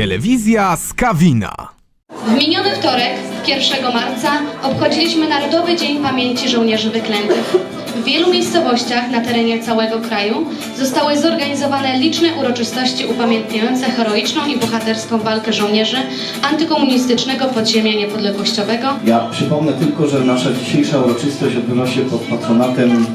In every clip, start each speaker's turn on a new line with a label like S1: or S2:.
S1: Telewizja Skawina.
S2: W miniony wtorek, 1 marca, obchodziliśmy Narodowy Dzień Pamięci Żołnierzy Wyklętych. W wielu miejscowościach na terenie całego kraju zostały zorganizowane liczne uroczystości upamiętniające heroiczną i bohaterską walkę żołnierzy antykomunistycznego podziemia niepodległościowego
S3: Ja przypomnę tylko, że nasza dzisiejsza uroczystość odbywa się pod patronatem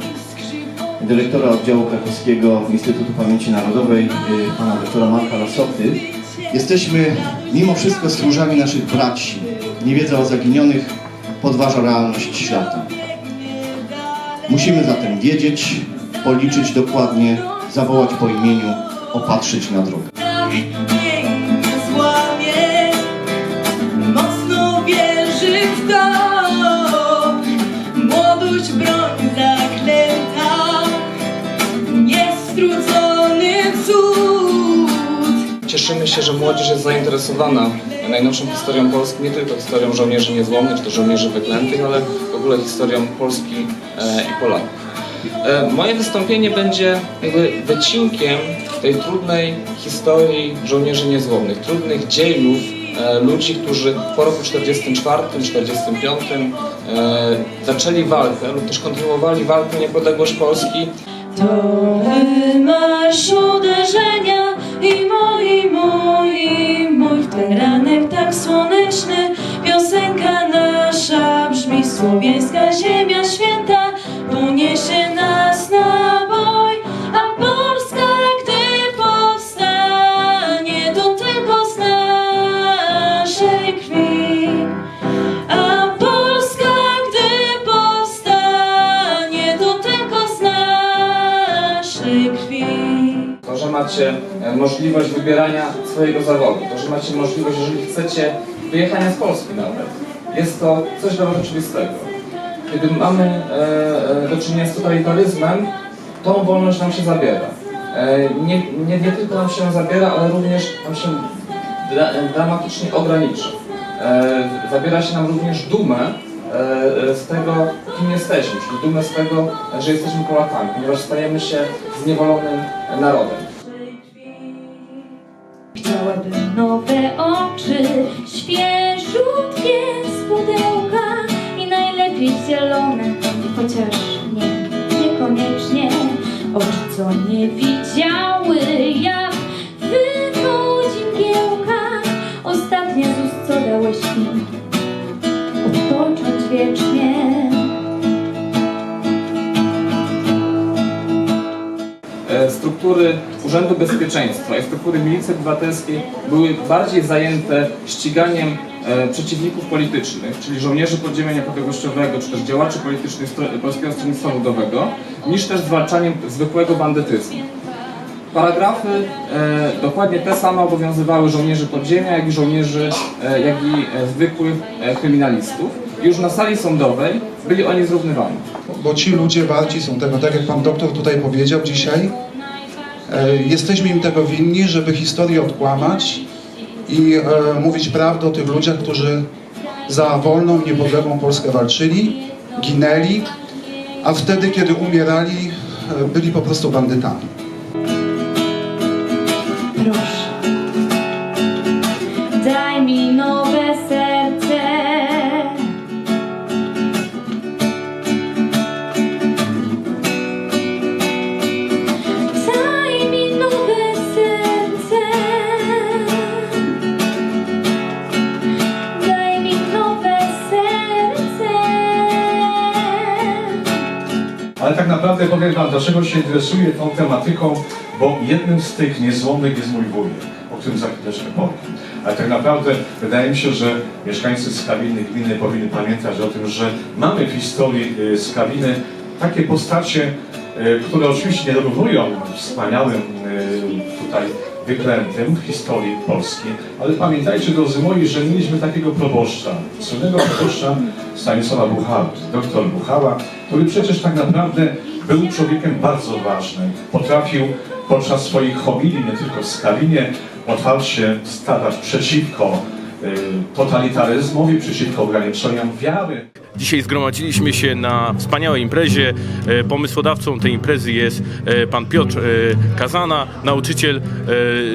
S3: dyrektora oddziału krakowskiego Instytutu Pamięci Narodowej, y, pana doktora Marka Lasoty. Jesteśmy mimo wszystko stróżami naszych braci. Niewiedza o zaginionych podważa realność świata. Musimy zatem wiedzieć, policzyć dokładnie, zawołać po imieniu, opatrzyć na drogę.
S4: Cieszymy się, że młodzież jest zainteresowana najnowszą historią Polski, nie tylko historią żołnierzy niezłomnych, czy to żołnierzy wyklętych, ale w ogóle historią Polski e, i Polaków. E, moje wystąpienie będzie jakby wycinkiem tej trudnej historii żołnierzy niezłomnych, trudnych dziejów e, ludzi, którzy po roku 44, 45 e, zaczęli walkę lub też kontynuowali walkę niepodległość Polski
S5: To masz uderzenia i mój, mój, mój W ten ranek tak słoneczny. Piosenka nasza brzmi Słowiańska ziemia święta
S4: macie e, możliwość wybierania swojego zawodu, to, że macie możliwość, jeżeli chcecie, wyjechania z Polski nawet, jest to coś dla was oczywistego. Kiedy mamy e, e, do czynienia z totalitaryzmem, tą wolność nam się zabiera. Nie, nie, nie tylko nam się zabiera, ale również nam się dra, dramatycznie ogranicza. Zabiera się nam również dumę z tego, kim jesteśmy, czyli dumę z tego, że jesteśmy Polakami, ponieważ stajemy się zniewolonym narodem.
S5: Najlepiej zielone, chociaż nie, niekoniecznie. Oczy, co nie widziały, jak wychodzi mgiełka. Ostatnie z ust, co dałeś mi, odpocząć wiecznie.
S4: Struktury Urzędu Bezpieczeństwa i struktury Milicji Obywatelskiej były bardziej zajęte ściganiem e, przeciwników politycznych, czyli żołnierzy podziemia niepodległościowego, czy też działaczy politycznych Polskiego Stronnictwa Ludowego, niż też zwalczaniem zwykłego bandytyzmu. Paragrafy e, dokładnie te same obowiązywały żołnierzy podziemia, jak i żołnierzy, e, jak i e, zwykłych e, kryminalistów. Już na sali sądowej byli oni zrównywani.
S6: bo ci ludzie warci są tak jak pan doktor tutaj powiedział dzisiaj. E, Jesteśmy im tego winni, żeby historię odkłamać i e, mówić prawdę o tych ludziach, którzy za wolną, niepodległą Polskę walczyli, ginęli, a wtedy, kiedy umierali, e, byli po prostu bandytami.
S7: Ale tak naprawdę powiem Wam, dlaczego się interesuję tą tematyką, bo jednym z tych niezłomnych jest mój wuj, o którym za chwileczkę powiem. Ale tak naprawdę wydaje mi się, że mieszkańcy Skawiny gminy powinni pamiętać o tym, że mamy w historii y, Skawiny takie postacie, y, które oczywiście nie dorównują wspaniałym y, tutaj wyklętym w historii Polski, ale pamiętajcie, drodzy moi, że mieliśmy takiego proboszcza, słynnego proboszcza Stanisława Buchały, doktor Buchała, który przecież tak naprawdę był człowiekiem bardzo ważnym. Potrafił podczas swoich homilii, nie tylko w Skalinie, otwarcie stawać przeciwko y, totalitaryzmowi, przeciwko ograniczeniom wiary.
S8: Dzisiaj zgromadziliśmy się na wspaniałej imprezie. E, Pomysłodawcą tej imprezy jest e, pan Piotr e, Kazana, nauczyciel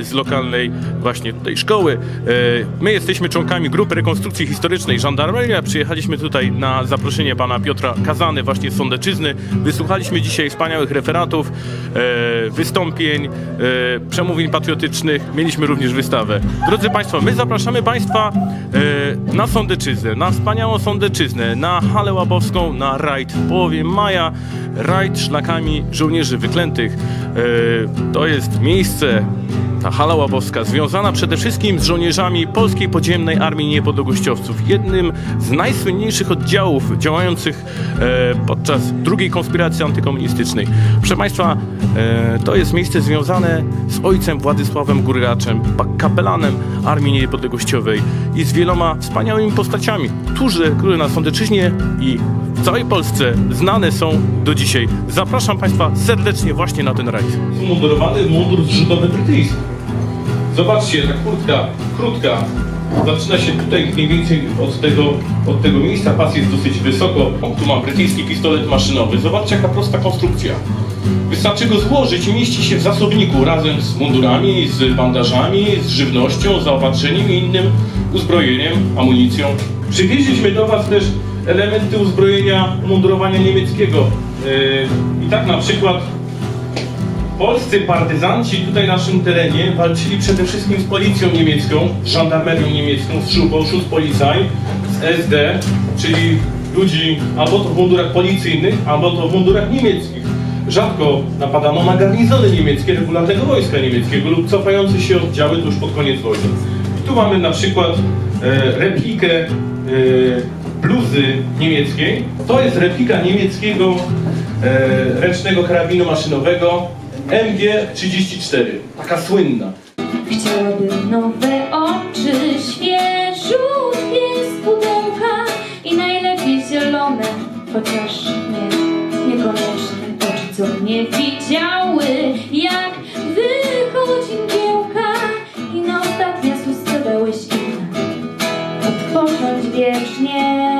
S8: z lokalnej właśnie tej szkoły. My jesteśmy członkami grupy rekonstrukcji historycznej Żandarmeria. Przyjechaliśmy tutaj na zaproszenie pana Piotra Kazany właśnie z Sądeczyzny. Wysłuchaliśmy dzisiaj wspaniałych referatów, wystąpień, przemówień patriotycznych. Mieliśmy również wystawę. Drodzy Państwo, my zapraszamy Państwa na Sądeczyznę, na wspaniałą Sądeczyznę, na Halę Łabowską, na rajd w połowie maja, rajd szlakami żołnierzy wyklętych. E, To jest miejsce, ta Hala związana przede wszystkim z żołnierzami Polskiej Podziemnej Armii Niepodległościowców, jednym z najsłynniejszych oddziałów działających e, podczas drugiej konspiracji antykomunistycznej. Proszę Państwa, e, to jest miejsce związane z ojcem Władysławem Gurgaczem, kapelanem Armii Niepodległościowej i z wieloma wspaniałymi postaciami, którzy, które na Sądeczyźnie i w całej Polsce znane są do dzisiaj. Zapraszam Państwa serdecznie właśnie na ten rajd. Mundurowany mundur zrzutowy brytyjski. Zobaczcie, ta kurtka krótka zaczyna się tutaj mniej więcej od tego, od tego miejsca. Pas jest dosyć wysoko. O, tu mam brytyjski pistolet maszynowy. Zobaczcie, jaka prosta konstrukcja. Wystarczy go złożyć i mieści się w zasobniku razem z mundurami, z bandażami, z żywnością, zaopatrzeniem i innym uzbrojeniem, amunicją. Przywieźliśmy do Was też elementy uzbrojenia mundurowania niemieckiego. Yy, I tak na przykład Polscy partyzanci tutaj na naszym terenie walczyli przede wszystkim z policją niemiecką, z żandarmerią niemiecką, z Schuboschu, z Polizei, z SD, czyli ludzi albo to w mundurach policyjnych, albo to w mundurach niemieckich. Rzadko napadano na garnizony niemieckie, regularnego wojska niemieckiego lub cofające się oddziały tuż pod koniec wojny. I tu mamy na przykład e, replikę e, bluzy niemieckiej. To jest replika niemieckiego e, ręcznego karabinu maszynowego MG34, taka słynna.
S5: Chciałabym nowe oczy, świeżutkie z pudełka i najlepiej zielone, chociaż nie, niekoniecznie oczy, co nie widziały, jak wychodzi mgiełka i na ostatnie sustrzebełeś inne, odpocząć wiecznie.